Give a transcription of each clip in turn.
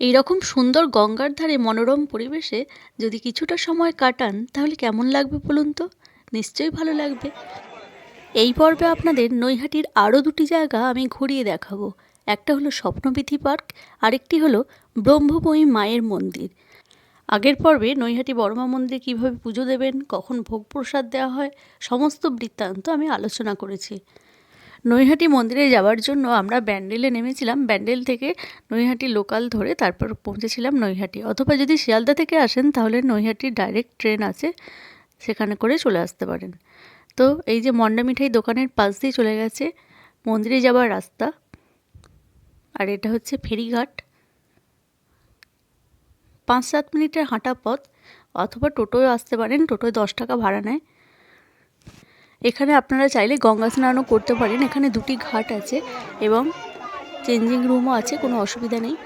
এই রকম সুন্দর গঙ্গার ধারে মনোরম পরিবেশে যদি কিছুটা সময় কাটান, তাহলে কেমন লাগবে বলুন তো? নিশ্চয়ই ভালো লাগবে। এই পর্বে আপনাদের নৈহাটির আরও দুটি জায়গা আমি ঘুরিয়ে দেখাবো। একটা হলো স্বপ্নবিধি পার্ক, আরেকটি হলো ব্রহ্মময়ী মায়ের মন্দির। আগের পর্বে নৈহাটি বড়মা মন্দিরে কীভাবে পুজো দেবেন, কখন ভোগ প্রসাদ দেওয়া হয়, সমস্ত বৃত্তান্ত আমি আলোচনা করেছি। নৈহাটি মন্দিরে যাওয়ার জন্য আমরা ব্যান্ডেলে নেমেছিলাম। ব্যান্ডেল থেকে নৈহাটি লোকাল ধরে তারপর পৌঁছেছিলাম নৈহাটি। অথবা যদি শিয়ালদা থেকে আসেন, তাহলে নৈহাটির ডাইরেক্ট ট্রেন আছে, সেখানে করে চলে আসতে পারেন। তো এই যে মন্ডা মিঠাই দোকানের পাশ দিয়ে চলে গেছে মন্দিরে যাওয়ার রাস্তা। আর এটা হচ্ছে ফেরিঘাট। পাঁচ সাত মিনিটের হাঁটা পথ, অথবা টোটোয় আসতে পারেন। টোটোয় দশ টাকা ভাড়া নেয়। এখানে আপনারা চাইলে গঙ্গা স্নানও করতে পারেন। এখানে দুটি ঘাট আছে এবং চেঞ্জিং রুমও আছে, কোনো অসুবিধা নেই।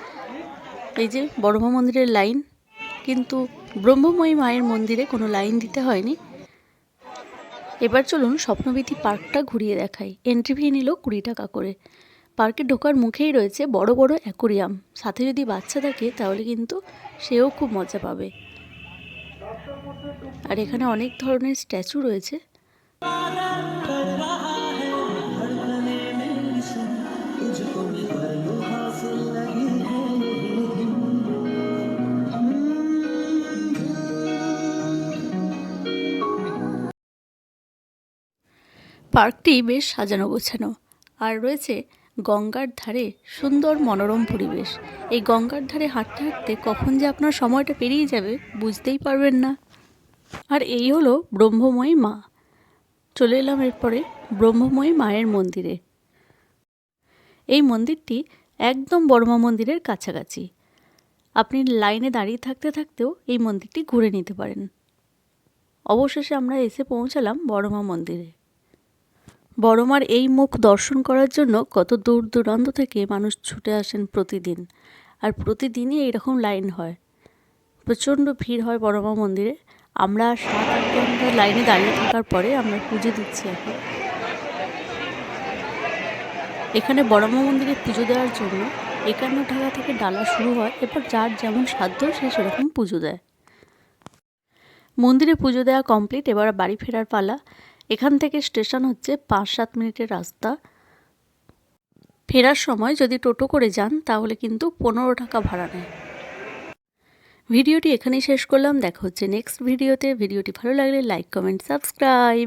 এই যে বড়মা মন্দিরের লাইন, কিন্তু ব্রহ্মময়ী মায়ের মন্দিরে কোনো লাইন দিতে হয়নি। এবার চলুন স্বপ্নবিধি পার্কটা ঘুরিয়ে দেখাই। এন্ট্রি ফি নিল কুড়ি টাকা করে। পার্কে ঢোকার মুখেই রয়েছে বড় বড় অ্যাকোরিয়াম। সাথে যদি বাচ্চা থাকে, তাহলে কিন্তু সেও খুব মজা পাবে। আর এখানে অনেক ধরনের স্ট্যাচু রয়েছে। পার্কটি বেশ সাজানো গোছানো। আর রয়েছে গঙ্গার ধারে সুন্দর মনোরম পরিবেশ। এই গঙ্গার ধারে হাঁটতে হাঁটতে কখন যে আপনার সময়টা পেরিয়ে যাবে বুঝতেই পারবেন না। আর এই হলো ব্রহ্মময়ী মা। চলে এলাম এরপরে ব্রহ্মময়ী মায়ের মন্দিরে। এই মন্দিরটি একদম বড়মা মন্দিরের কাছাকাছি। আপনি লাইনে দাঁড়িয়ে থাকতে থাকতেও এই মন্দিরটি ঘুরে নিতে পারেন। অবশেষে আমরা এসে পৌঁছালাম বড়মা মন্দিরে। বড়মার এই মুখ দর্শন করার জন্য কত দূর দূরান্ত থেকে মানুষ ছুটে আসেন প্রতিদিন। আর প্রতিদিনই এইরকম লাইন হয়। প্রচণ্ড ভিড় হয় বড়মা মন্দিরে। আমরা সাত আট ঘণ্টা লাইনে দাঁড়িয়ে থাকার পরে আমরা পুজো দিচ্ছি এখন। এখানে বড়মা মন্দিরে পুজো দেওয়ার জন্য একান্ন টাকা থেকে ডালা শুরু হয়। এরপর যার যেমন সাধ্য সে সেরকম পুজো দেয়। মন্দিরে পুজো দেওয়া কমপ্লিট এবার বাড়ি ফেরার পালা। এখান থেকে স্টেশন হচ্ছে পাঁচ সাত মিনিটের রাস্তা। ফেরার সময় যদি টোটো করে যান, তাহলে কিন্তু পনেরো টাকা ভাড়া নেয়। ভিডিওটি এখানেই শেষ করলাম। দেখা হচ্ছে নেক্সট ভিডিওতে। ভিডিওটি ভালো লাগলে লাইক কমেন্ট সাবস্ক্রাইব